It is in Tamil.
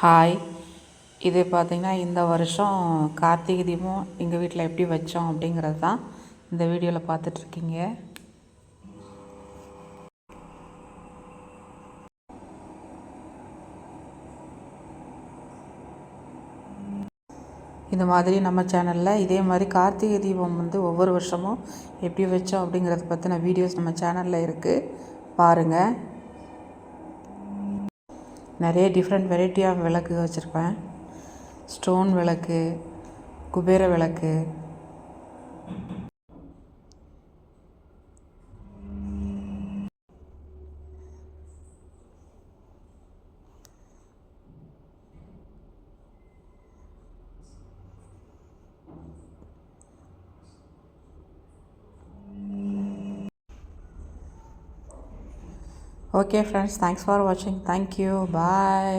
ஹாய் இது பார்த்திங்கன்னா இந்த வருஷம் கார்த்திகை தீபம் எங்கள் வீட்டில் எப்படி வச்சோம் அப்படிங்கிறது தான் இந்த வீடியோவில் பார்த்துட்ருக்கீங்க இந்த மாதிரி நம்ம சேனலில் இதே மாதிரி கார்த்திகை தீபம் வந்து ஒவ்வொரு வருஷமும் எப்படி வச்சோம் அப்படிங்கிறத பற்றின வீடியோஸ் நம்ம சேனலில் இருக்குது பாருங்கள் நிறைய டிஃப்ரெண்ட் வெரைட்டி ஆஃப் விளக்கு வச்சுருப்பேன். ஸ்டோன் விளக்கு குபேர விளக்கு ஓகே ஃப்ரெண்ட்ஸ் தேங்க்ஸ் ஃபார் வாட்சிங் தேங்க்யூ பாய்